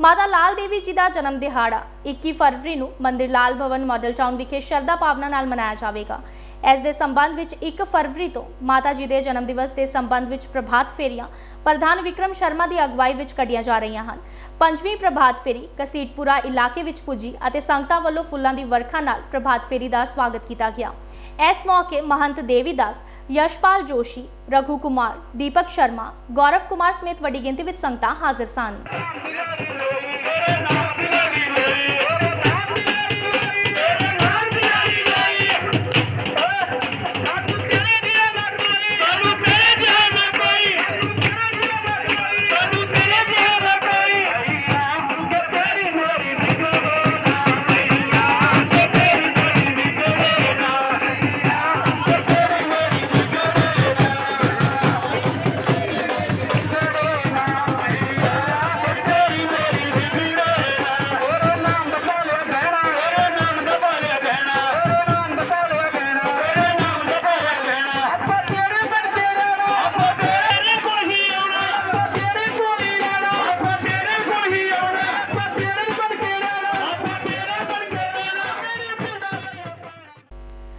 ਮਾਤਾ ਲਾਲ ਦੇਵੀ ਜੀ ਦਾ ਜਨਮ ਦਿਹਾੜਾ। 21 ਫਰਵਰੀ ਨੂੰ ਮੰਦਿਰ ਲਾਲ ਭਵਨ ਮਾਡਲ ਟਾਊਨ ਵਿਖੇ ਸ਼ਰਧਾ ਭਾਵਨਾ ਨਾਲ ਮਨਾਇਆ ਜਾਵੇਗਾ। ਇਸ ਦੇ ਸੰਬੰਧ ਵਿੱਚ 1 ਫਰਵਰੀ ਤੋਂ ਮਾਤਾ ਜੀ ਦੇ ਜਨਮ ਦਿਵਸ ਦੇ ਸੰਬੰਧ ਵਿੱਚ ਪ੍ਰਭਾਤ ਫੇਰੀਆਂ ਪ੍ਰਧਾਨ ਵਿਕਰਮ ਸ਼ਰਮਾ ਦੀ ਅਗਵਾਈ ਵਿੱਚ ਕੱਢੀਆਂ ਜਾ ਰਹੀਆਂ ਹਨ। ਪੰਜਵੀਂ ਪ੍ਰਭਾਤ ਫੇਰੀ ਕਸੀਟਪੁਰਾ ਇਲਾਕੇ ਵਿੱਚ ਪੁੱਜੀ ਅਤੇ ਸੰਗਤਾਂ ਵੱਲੋਂ ਫੁੱਲਾਂ ਦੀ ਵਰਖਾ ਨਾਲ ਪ੍ਰਭਾਤ ਫੇਰੀ ਦਾ ਸਵਾਗਤ ਕੀਤਾ ਗਿਆ। ਇਸ ਮੌਕੇ ਮਹੰਤ ਦੇਵੀਦਾਸ, ਯਸ਼ਪਾਲ ਜੋਸ਼ੀ, ਰਘੂ ਕੁਮਾਰ, ਦੀਪਕ ਸ਼ਰਮਾ, ਗੌਰਵ ਕੁਮਾਰ ਸਮੇਤ ਵੱਡੀ ਗਿਣਤੀ ਵਿੱਚ ਸੰਗਤਾਂ ਹਾਜ਼ਰ ਸਨ।